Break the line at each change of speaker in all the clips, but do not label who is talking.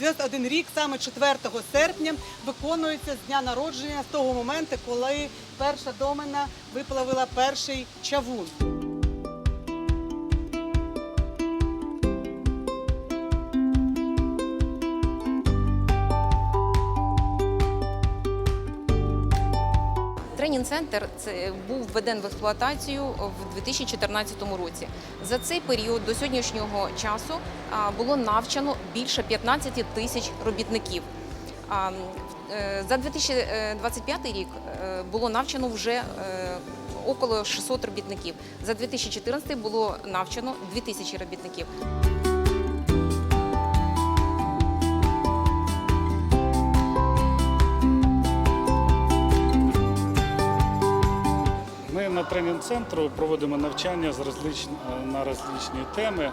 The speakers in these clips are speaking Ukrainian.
91 рік, саме 4 серпня, виконується з дня народження з того моменту, коли перша домена виплавила перший чавун.
Тренінг-центр це був введений в експлуатацію в 2014 році. За цей період до сьогоднішнього часу було навчано більше 15 тисяч робітників. Е, За 2025 рік е, було навчано вже е, около 600 робітників. За 2014 було навчано 2000 робітників.
Ми на тренінг-центру проводимо навчання з на розличні теми.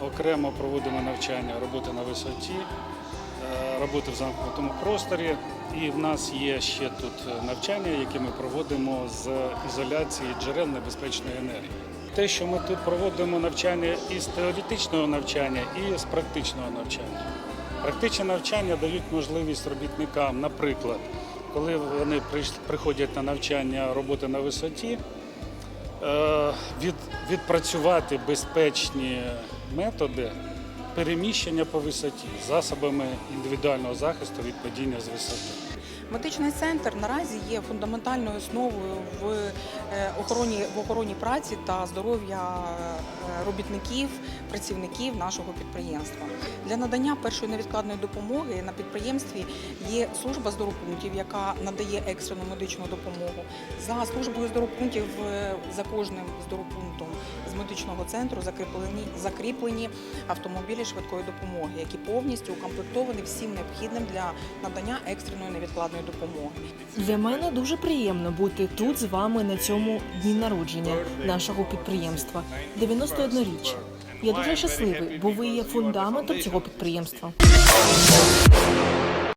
Окремо проводимо навчання роботи на висоті, е, роботи в замкнутому просторі. І в нас є ще тут навчання, які ми проводимо з ізоляції джерел небезпечної енергії. Те, що ми тут проводимо навчання із теоретичного навчання і з практичного навчання. Практичне навчання дають можливість робітникам, наприклад, коли вони приходять на навчання роботи на висоті, е, від, відпрацювати безпечні методи переміщення по висоті засобами індивідуального захисту від падіння з висоти.
Медичний центр наразі є фундаментальною основою в е, охороні в охороні праці та здоров'я е, робітників, працівників нашого підприємства. Для надання першої невідкладної допомоги на підприємстві є служба здоровпунктів, яка надає екстрену медичну допомогу. За службою здоровпунктів е, за кожним здоровпунктом з медичного центру закріплені закріплені автомобілі швидкої допомоги, які повністю укомплектовані всім необхідним для надання екстреної невідкладної допомоги.
Для мене дуже приємно бути тут з вами на цьому дні народження нашого підприємства 91 річ. Я дуже щасливий, бо ви є фундаментом цього підприємства.